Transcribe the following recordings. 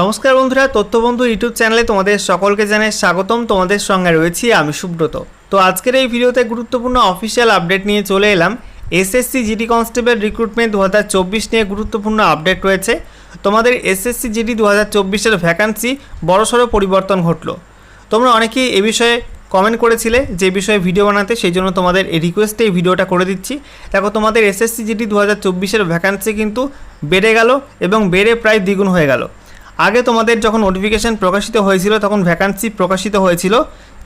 নমস্কার বন্ধুরা, তথ্যবন্ধু ইউটিউব চ্যানেলে তোমাদের সকলকে জানাই স্বাগতম। তোমাদের সঙ্গে রয়েছি আমি সুব্রত। তো আজকের এই ভিডিওতে গুরুত্বপূর্ণ অফিসিয়াল আপডেট নিয়ে চলে এলাম। এসএসসি জিডি কনস্টেবল রিক্রুটমেন্ট দু হাজার চব্বিশ নিয়ে গুরুত্বপূর্ণ আপডেট রয়েছে। তোমাদের এসএসসি জিডি দু হাজার চব্বিশের ভ্যাকান্সি বড়সড় পরিবর্তন ঘটলো। তোমরা অনেকেই এ বিষয়ে কমেন্ট করেছিলে, যে বিষয়ে ভিডিও বানাতে, সেই জন্য তোমাদের এই রিকোয়েস্টে এই ভিডিওটা করে দিচ্ছি। দেখো, তোমাদের এসএসসি জিডি দু হাজার চব্বিশের ভ্যাকান্সি কিন্তু বেড়ে গেল এবং বেড়ে প্রায় দ্বিগুণ হয়ে গেল। আগে তোমাদের যখন নোটিফিকেশান প্রকাশিত হয়েছিল, তখন ভ্যাকান্সি প্রকাশিত হয়েছিল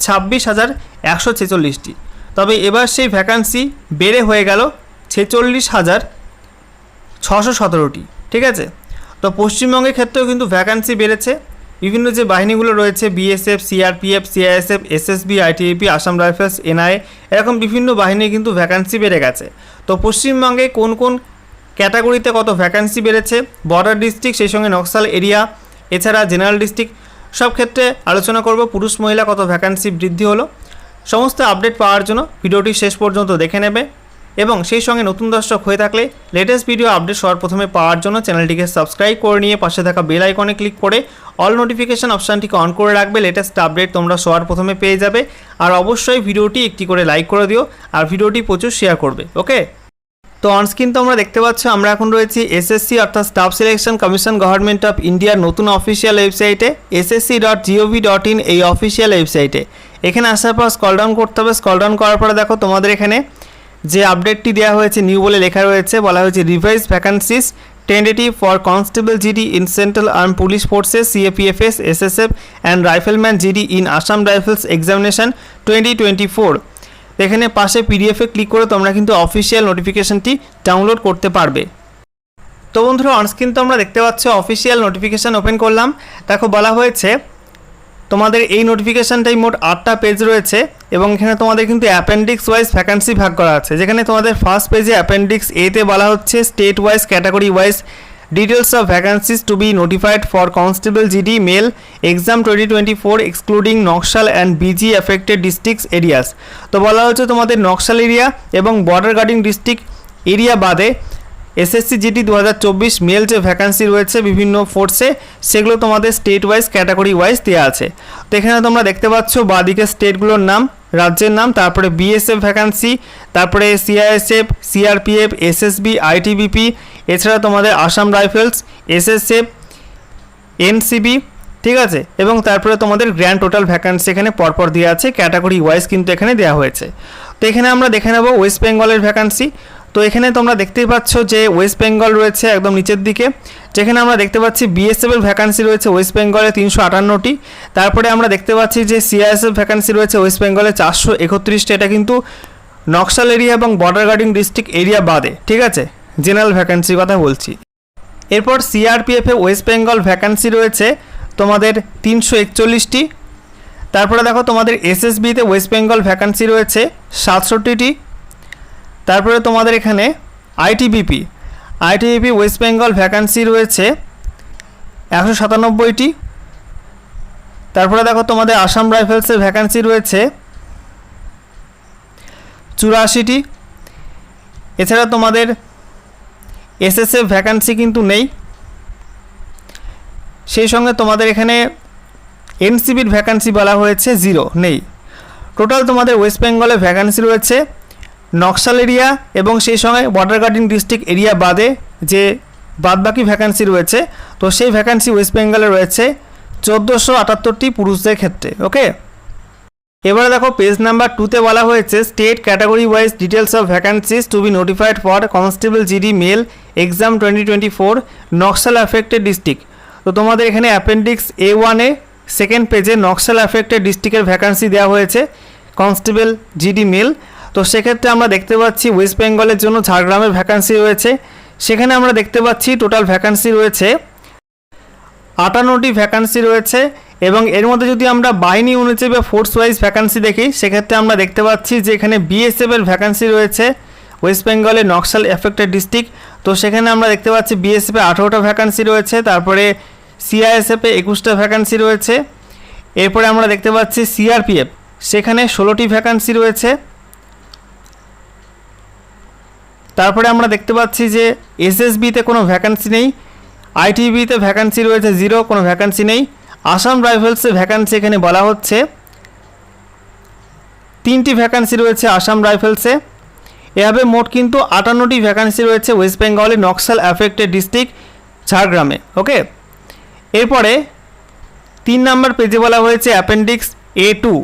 ছাব্বিশ হাজার একশো ছেচল্লিশটি। তবে এবার সেই ভ্যাকান্সি বেড়ে হয়ে গেল ছেচল্লিশ হাজার ছশো সতেরোটি, ঠিক আছে? তো পশ্চিমবঙ্গের ক্ষেত্রেও কিন্তু ভ্যাকান্সি বেড়েছে। বিভিন্ন যে বাহিনীগুলো রয়েছে BSF CRPF CISF SSB ITBP Assam Rifles NIA এরকম বিভিন্ন বাহিনীর কিন্তু ভ্যাকান্সি বেড়ে গেছে। তো পশ্চিমবঙ্গে কোন কোন ক্যাটাগরিতে কত ভ্যাকান্সি বেড়েছে? বর্ডার ডিস্ট্রিক্ট সেই সঙ্গে নকশাল এরিয়া এছাড়া জেনারেল ডিস্ট্রিক্ট সব ক্ষেত্রে আলোচনা করব পুরুষ মহিলা কত ভ্যাকান্সি বৃদ্ধি হলো। সমস্ত আপডেট পাওয়ার জন্য ভিডিওটি শেষ পর্যন্ত দেখে নেবে এবং সেই সঙ্গে নতুন দর্শক হয়ে থাকলে লেটেস্ট ভিডিও আপডেট সবার প্রথমে পাওয়ার জন্য চ্যানেলটিকে সাবস্ক্রাইব করে নিয়ে পাশে থাকা বেল আইকনে ক্লিক করে অল নোটিফিকেশান অপশানটিকে অন করে রাখবে। লেটেস্ট আপডেট তোমরা সবার প্রথমে পেয়ে যাবে। আর অবশ্যই ভিডিওটি একটি করে লাইক করে দিও। আর ভিডিওটি প্রচুর শেয়ার করবে। ওকে তো অনস্ক্রিন তো আমরা দেখতে পাচ্ছ, আমরা এখন রয়েছি এসএসসি অর্থাৎ Staff Selection Commission Government of ইন্ডিয়ার নতুন অফিসিয়াল ওয়েবসাইটে SSC dot gov dot in এই অফিসিয়াল ওয়েবসাইটে এখানে আসার পর স্কল ডাউন করতে হবে স্কল ডাউন করার পরে দেখো তোমাদের এখানে যে আপডেটটি দেওয়া হয়েছে নিউ বলে লেখা রয়েছে, বলা হয়েছে revise vacancies tentative for constable GD in central arm police forces CAPFs SSF and rifleman GD in Assam Rifles examination twenty twenty four এখানে পাশে পিডিএফে ক্লিক করে তোমরা কিন্তু অফিসিয়াল নোটিফিকেশনটি ডাউনলোড করতে পারবে। তো বন্ধুরা অনস্ক্রিন তো আমরা দেখতে পাচ্ছ অফিসিয়াল নোটিফিকেশান ওপেন করলাম। দেখো, বলা হয়েছে, তোমাদের এই নোটিফিকেশানটাই মোট আটটা পেজ রয়েছে এবং এখানে তোমাদের কিন্তু অ্যাপেন্ডিক্স ওয়াইজ ভ্যাকান্সি ভাগ করা আছে। যেখানে তোমাদের ফার্স্ট পেজে অ্যাপেন্ডিক্স এতে বলা হচ্ছে state wise category wise vacancies to be notified for constable GD male exam twenty twenty four excluding Naxal and BG affected districts areas তো বলা হচ্ছে তোমাদের নকশাল এরিয়া এবং বর্ডার গার্ডিং ডিস্ট্রিক্ট এরিয়া বাদে এসএসসি জিডি দু হাজার চব্বিশ মেল যে ভ্যাকান্সি রয়েছে বিভিন্ন ফোর্সে সেগুলো তোমাদের স্টেট ওয়াইজ ক্যাটাগরি ওয়াইজ দেওয়া আছে। তো এখানে তোমরা দেখতে পাচ্ছ বাদিকে স্টেটগুলোর নাম, রাজ্যের নাম, তারপরে বিএসএফ ভ্যাকান্সি তারপরে সিআইএসএফ সিআরপিএফ এসএসবি আইটিবিপি এছাড়া তোমাদের আসাম রাইফেলস এসএসএফ এনসিবি ঠিক আছে? এবং তারপরে তোমাদের গ্র্যান্ড টোটাল ভ্যাকান্সি এখানে পরপর দেওয়া আছে ক্যাটাগরি ওয়াইজ কিন্তু এখানে দেওয়া হয়েছে। তো এখানে আমরা দেখে নেব ওয়েস্ট বেঙ্গলের ভ্যাকান্সি তো এখানে তোমরা দেখতেই পাচ্ছ যে ওয়েস্ট বেঙ্গল রয়েছে একদম নিচের দিকে। যেখানে আমরা দেখতে পাচ্ছি বিএসএফ এর ভ্যাকান্সি রয়েছে ওয়েস্ট বেঙ্গলে তিনশো আটান্নটি। তারপরে আমরা দেখতে পাচ্ছি যে সিআইএসএফ ভ্যাকান্সি রয়েছে ওয়েস্ট বেঙ্গলে চারশো একত্রিশটি। এটা কিন্তু নকশাল এরিয়া এবং বর্ডার গার্ডিং ডিস্ট্রিক্ট এরিয়া বাদে, ঠিক আছে? জেনারেল ভ্যাকান্সির কথা বলছি। এরপর সিআরপিএফে ওয়েস্ট বেঙ্গল ভ্যাকান্সি রয়েছে তোমাদের তিনশো একচল্লিশটি। তারপরে দেখো তোমাদের এসএসবিতে ওয়েস্ট বেঙ্গল ভ্যাকান্সি রয়েছে সাতষট্টিটি। তারপরে তোমাদের এখানে ITBP ITBP West Bengal vacancy রয়েছে একশো সাতানব্বইটি। তারপরে দেখো তোমাদের আসাম রাইফেলসের ভ্যাকান্সি রয়েছে চুরাশিটি। এছাড়া তোমাদের এসএসএফ ভ্যাকান্সি কিন্তু নেই। সেই সঙ্গে তোমাদের এখানে এনসিবির ভ্যাকান্সি বলা হয়েছে জিরো নেই। টোটাল তোমাদের ওয়েস্ট বেঙ্গলে ভ্যাকান্সি রয়েছে নকশাল এরিয়া এবং সেই সঙ্গে বর্ডার গার্ডিং ডিস্ট্রিক্ট এরিয়া বাদে যে বাদবাকি ভ্যাকান্সি রয়েছে, তো সেই ভ্যাকান্সি ওয়েস্ট বেঙ্গলে রয়েছে চোদ্দোশো আটাত্তরটি পুরুষদের ক্ষেত্রে ওকে এবারে দেখো পেজ নাম্বার টুতে বলা হয়েছে state category wise details of vacancies to be notified for constable GD male exam twenty twenty four Naxal affected district তো তোমাদের এখানে অ্যাপেন্ডিক্স এ ওয়ানে সেকেন্ড পেজে নকশাল অ্যাফেক্টেড ডিস্ট্রিক্টের ভ্যাকান্সি দেওয়া হয়েছে কনস্টেবল জিডি মেল তো সেক্ষেত্রে আমরা দেখতে পাচ্ছি ওয়েস্ট বেঙ্গলের জন্য ঝাড়গ্রামের ভ্যাকান্সি রয়েছে। সেখানে আমরা দেখতে পাচ্ছি টোটাল ভ্যাকান্সি রয়েছে আটান্নটি ভ্যাকান্সি রয়েছে এবং এর মধ্যে যদি আমরা বাহিনী অনুযায়ী বা ফোর্স ওয়াইজ ভ্যাকান্সি দেখি, সেক্ষেত্রে আমরা দেখতে পাচ্ছি যে এখানে বিএসএফ এর ভ্যাকান্সি রয়েছে ওয়েস্ট বেঙ্গলে নকশাল এফেক্টেড ডিস্ট্রিক্ট তো সেখানে আমরা দেখতে পাচ্ছি বিএসএফে আঠেরোটা ভ্যাকান্সি রয়েছে, তারপরে সিআইএসএফে একুশটা ভ্যাকান্সি রয়েছে। এরপরে আমরা দেখতে পাচ্ছি সিআরপিএফ সেখানে ষোলোটি ভ্যাকান্সি রয়েছে। তারপরে আমরা দেখতে পাচ্ছি যে এসএসবিতে কোনো ভ্যাকান্সি নেই। আইটিবিতে ভ্যাকান্সি রয়েছে জিরো, কোনো ভ্যাকান্সি নেই। আসাম রাইফেলসে ভ্যাকান্সি এখানে বলা হচ্ছে। তিনটি ভ্যাকান্সি রয়েছে আসাম রাইফেলসে। এভাবে মোট কিন্তু আটান্নটি ভ্যাকান্সি রয়েছে ওয়েস্ট বেঙ্গলে নকশাল অ্যাফেক্টেড ডিস্ট্রিক্ট ঝাড়গ্রামে, ওকে? এরপরে তিন নম্বর পেজে বলা হয়েছে অ্যাপেন্ডিক্স এ টু,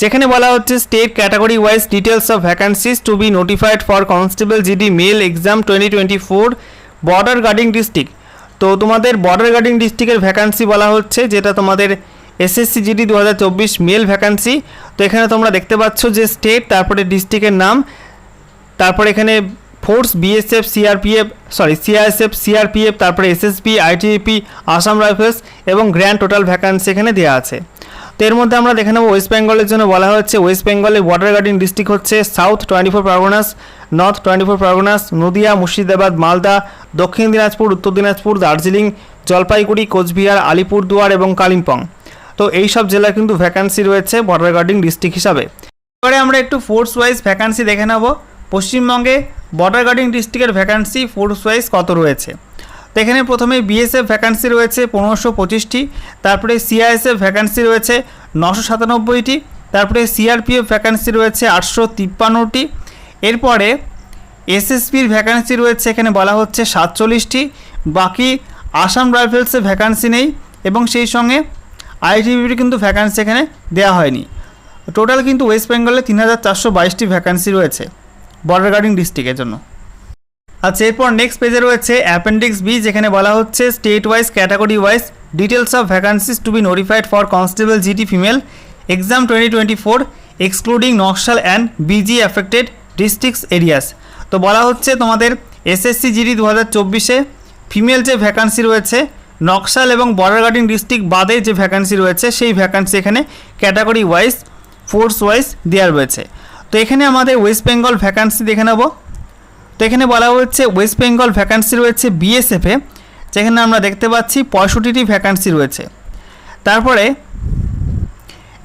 যেখানে বলা হচ্ছে state category wise details of vacancies to be notified for constable GD male exam twenty twenty four border guarding district. তো তোমাদের বর্ডার গার্ডিং ডিস্ট্রিক্টের ভ্যাকান্সি বলা হচ্ছে, যেটা তোমাদের এসএসসি জিডি দু হাজার চব্বিশ মেল ভ্যাকান্সি তো এখানে তোমরা দেখতে পাচ্ছ যে স্টেট তারপরে ডিস্ট্রিক্টের নাম, তারপর এখানে force BSF CRPF sorry CISF CRPF তারপরে এসএসপি আইটিপি আসাম রাইফেলস এবং গ্র্যান্ড টোটাল ভ্যাকান্সি এখানে দেওয়া আছে। এর মধ্যে আমরা দেখে নেব ওয়েস্ট বেঙ্গলের জন্য বলা হচ্ছে ওয়েস্ট বেঙ্গলে বর্ডার গার্ডিং ডিস্ট্রিক্ট হচ্ছে South twenty four Parganas North twenty four Parganas Nadia, Murshidabad, Malda, Dakshin Dinajpur, Uttar Dinajpur, Darjeeling, Jalpaiguri, Cooch Behar, Alipurduar এবং কালিম্পং। তো এই সব জেলায় কিন্তু ভ্যাকান্সি রয়েছে বর্ডার গার্ডিং ডিস্ট্রিক্ট হিসাবে। এবারে আমরা একটু ফোর্স ওয়াইজ ভ্যাকান্সি দেখে নেব। পশ্চিমবঙ্গে বর্ডার গার্ডিং ডিস্ট্রিক্টের ভ্যাকান্সি ফোর্স ওয়াইজ কত রয়েছে? এখানে প্রথমে বিএসএফ ভ্যাকান্সি রয়েছে পনেরোশো পঁচিশটি, তারপরে সিআইএসএফ ভ্যাকান্সি রয়েছে নশো সাতানব্বইটি, তারপরে সিআরপিএফ ভ্যাকান্সি রয়েছে আটশো তিপ্পান্নটি। এরপরে এসএসপির ভ্যাকান্সি রয়েছে এখানে বলা হচ্ছে সাতচল্লিশটি, বাকি আসাম রাইফেলসে ভ্যাকান্সি নেই এবং সেই সঙ্গে আইটিবির কিন্তু ভ্যাকান্সি এখানে দেওয়া হয়নি। টোটাল কিন্তু ওয়েস্ট বেঙ্গলে তিন হাজার চারশো বাইশটি ভ্যাকান্সি রয়েছে বর্ডার গার্ডিং ডিস্ট্রিক্টের জন্য। আচ্ছা এরপর নেক্সট পেজে রয়েছে অ্যাপেন্ডিক্স বি যেখানে বলা হচ্ছে state wise category wise details of vacancies to be notified for constable GD female exam twenty twenty four excluding Naxal and BG affected districts areas তো বলা হচ্ছে তোমাদের এসএসসি জিডি দু হাজার চব্বিশে ফিমেল যে ভ্যাকান্সি রয়েছে, নকশাল এবং বর্ডার গার্ডিং ডিস্ট্রিক্ট বাদে যে ভ্যাকান্সি রয়েছে, সেই ভ্যাকান্সি এখানে ক্যাটাগরি ওয়াইজ ফোর্স ওয়াইজ দেওয়া রয়েছে। তো এখানে আমাদের ওয়েস্ট বেঙ্গল ভ্যাকান্সি দেখে নেব। এখানে বলা হচ্ছে ওয়েস্ট বেঙ্গল ভ্যাকান্সি রয়েছে বিএসএফে যেখানে আমরা দেখতে পাচ্ছি পঁয়ষট্টিটি ভ্যাকান্সি রয়েছে। তারপরে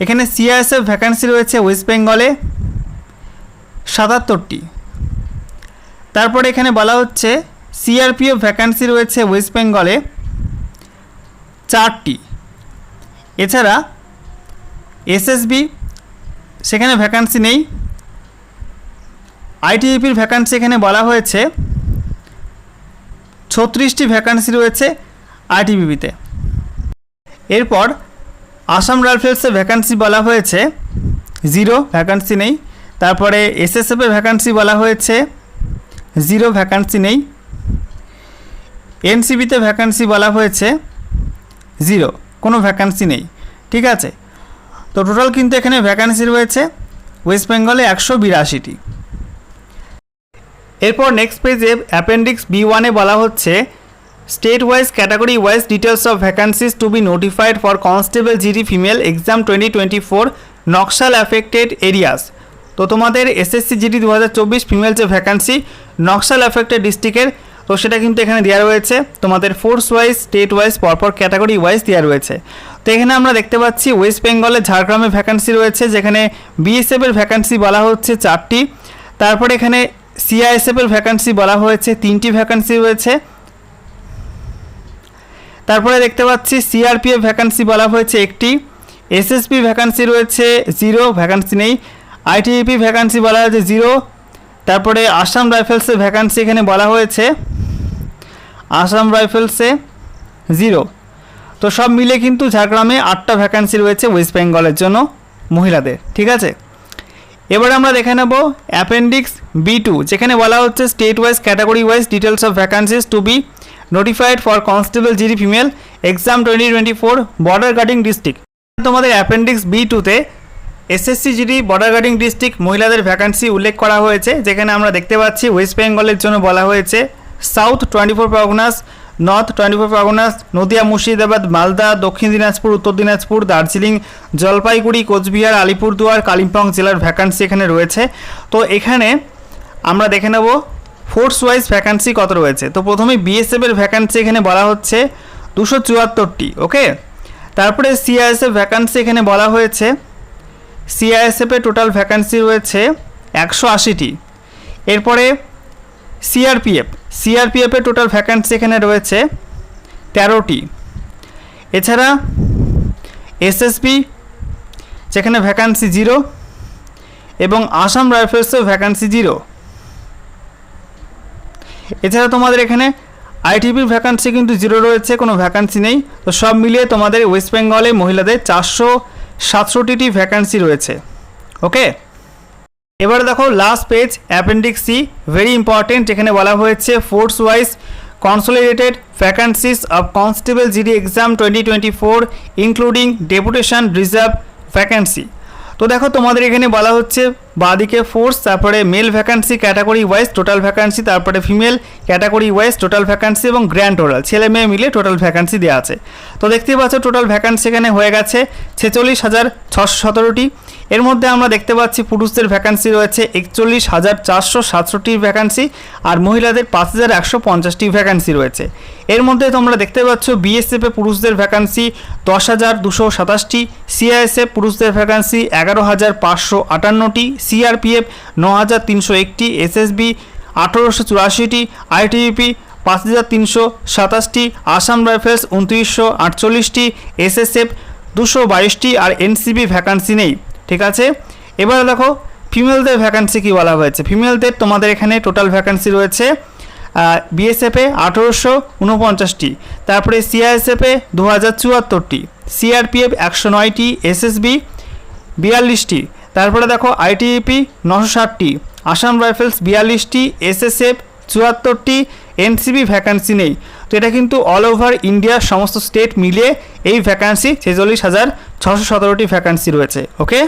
এখানে সিআইএসএফ ভ্যাকান্সি রয়েছে ওয়েস্ট বেঙ্গলে সাতাত্তরটি। তারপরে এখানে বলা হচ্ছে সিআরপিএফ ভ্যাকান্সি রয়েছে ওয়েস্ট বেঙ্গলে চারটি। এছাড়া এসএসবি সেখানে ভ্যাকান্সি নেই। আইটিইপির ভ্যাকান্সি এখানে বলা হয়েছে। ছত্রিশটি ভ্যাকান্সি রয়েছে আইটিবিপিতে এরপর আসাম রাইফেলসে ভ্যাকান্সি বলা হয়েছে জিরো ভ্যাকান্সি নেই। তারপরে এসএসএফের ভ্যাকান্সি বলা হয়েছে জিরো ভ্যাকান্সি নেই। এনসিবিতে ভ্যাকান্সি বলা হয়েছে জিরো কোনো ভ্যাকান্সি নেই। ঠিক আছে? তো টোটাল কিন্তু এখানে ভ্যাকান্সি রয়েছে ওয়েস্ট বেঙ্গলে একশো বিরাশিটি। এরপর নেক্সট পেজে অ্যাপেন্ডিক্স বি ওয়ানে বলা হচ্ছে state wise category wise details of vacancies to be notified for constable GD female exam twenty twenty four Naxal affected areas তো তোমাদের এসএসসি জিডি দু হাজার চব্বিশ ফিমেল যে ভ্যাকান্সি নকশাল অ্যাফেক্টেড ডিস্ট্রিক্টের তো সেটা কিন্তু এখানে দেওয়া রয়েছে। তোমাদের ফোর্স ওয়াইজ স্টেট ওয়াইজ পরপর ক্যাটাগরি ওয়াইজ দেওয়া রয়েছে। তো এখানে আমরা দেখতে পাচ্ছি ওয়েস্ট বেঙ্গলে ঝাড়গ্রামে ভ্যাকান্সি রয়েছে, যেখানে বিএসএফের ভ্যাকান্সি বলা হচ্ছে চারটি। তারপরে এখানে সিআইএসএফের ভ্যাকান্সি বলা হয়েছে, তিনটি ভ্যাকান্সি রয়েছে। তারপরে দেখতে পাচ্ছি সিআরপিএফ ভ্যাকান্সি বলা হয়েছে একটি। এসএসপি ভ্যাকান্সি রয়েছে জিরো ভ্যাকান্সি নেই। আইটিইপি ভ্যাকান্সি বলা হয়েছে জিরো তারপরে আসাম রাইফেলসের ভ্যাকান্সি এখানে বলা হয়েছে। আসাম রাইফেলসে জিরো তো সব মিলে কিন্তু ঝাড়গ্রামে আটটা ভ্যাকান্সি রয়েছে ওয়েস্ট বেঙ্গলের জন্য মহিলাদের, ঠিক আছে? এবারে আমরা দেখে নেব অ্যাপেন্ডিক্স বি টু যেখানে বলা হচ্ছে state wise category wise details of vacancies to be notified for constable GD female exam twenty twenty four border guarding district তোমাদের অ্যাপেন্ডিক্স বি টুতে SSC GD border guarding district মহিলাদের vacancy উল্লেখ করা হয়েছে, যেখানে আমরা দেখতে পাচ্ছি ওয়েস্ট বেঙ্গলের জন্য বলা হয়েছে South twenty four Parganas North twenty four Parganas Nadia, Murshidabad, Malda, Dakshin Dinajpur, Uttar Dinajpur, Darjeeling, Jalpaiguri, Cooch Behar, Alipurduar, Kalimpong জেলার ভ্যাকান্সি এখানে রয়েছে। তো এখানে আমরা দেখে নেব ফোর্স ওয়াইজ ভ্যাকান্সি কত রয়েছে। তো প্রথমে বিএসএফের ভ্যাকান্সি এখানে বলা হচ্ছে দুশো চুয়াত্তরটি ওকে তারপরে সিআইএসএফ ভ্যাকান্সি এখানে বলা হয়েছে সিআইএসএফে টোটাল ভ্যাকান্সি রয়েছে একশো আশিটি। এরপরে সিআরপিএফ। সিআরপিএফের টোটাল ভ্যাকান্সি এখানে রয়েছে তেরোটি। এছাড়া এসএসবি, যেখানে ভ্যাকান্সি জিরো এবং আসাম রাইফেলসেও ভ্যাকান্সি জিরো এছাড়া তোমাদের এখানে আইটিপির ভ্যাকান্সি কিন্তু জিরো রয়েছে, কোনো ভ্যাকান্সি নেই। তো সব মিলিয়ে তোমাদের ওয়েস্ট বেঙ্গলে মহিলাদের চারশো সাতষট্টিটি ভ্যাকান্সি রয়েছে। ওকে এবার দেখো last page appendix C very important এখানে বলা হয়েছে force wise consolidated vacancies of constable GD exam twenty twenty four including deputation reserve vacancy তো দেখো, তোমাদের এখানে বলা হচ্ছে বাদিকে ফোর্স তারপরে male vacancy category wise total vacancy তারপরে female category wise total vacancy এবং গ্র্যান্ড টোটাল ছেলে মেয়ে মিলে টোটাল ভ্যাকান্সি দেওয়া আছে। তো দেখতেই পাচ্ছ টোটাল ভ্যাকান্সি এখানে হয়ে গেছে ছেচল্লিশ হাজার ছশো সতেরোটি। এর মধ্যে আমরা দেখতে পাচ্ছি পুরুষদের ভ্যাকান্সি রয়েছে একচল্লিশ হাজার চারশো সাতষট্টি ভ্যাকান্সি আর মহিলাদের পাঁচ হাজার একশো পঞ্চাশটি ভ্যাকান্সি রয়েছে। এর মধ্যে তোমরা দেখতে পাচ্ছ বিএসএফে পুরুষদের ভ্যাকান্সি দশ হাজার দুশো সাতাশটি সিআইএসএফ পুরুষদের ভ্যাকান্সি এগারো হাজার পাঁচশো আটান্নটি সিআরপিএফ ন হাজার তিনশো একটি, এসএসবি আঠেরোশো চুরাশিটি আইটিইপি পাঁচ হাজার তিনশো সাতাশটি, আসাম রাইফেলস উনত্রিশশো আটচল্লিশটি, এসএসএফ দুশো বাইশটি আর এনসিবি ভ্যাকান্সি নেই। ঠিক আছে? এবার দেখো, ফিমেলদের ভ্যাকান্সি কী বলা হয়েছে? ফিমেলদের তোমাদের এখানে টোটাল ভ্যাকান্সি রয়েছে বিএসএফে আঠেরোশো উনপঞ্চাশটি, তারপরে সিআইএসএফে দু হাজার চুয়াত্তরটি, সিআরপিএফ একশো নয়টি, এসএসবি বিয়াল্লিশটি তারপরে দেখো আইটিপি নশো ষাটটি, আসাম রাইফেলস বিয়াল্লিশটি এসএসএফ চুয়াত্তরটি এনসিবি ভ্যাকান্সি নেই। তো এটা কিন্তু অল ওভার ইন্ডিয়ার সমস্ত স্টেট মিলিয়ে এই ভ্যাকান্সি ছেচল্লিশ হাজার ছশো সতেরোটি ভ্যাকান্সি রয়েছে ওকে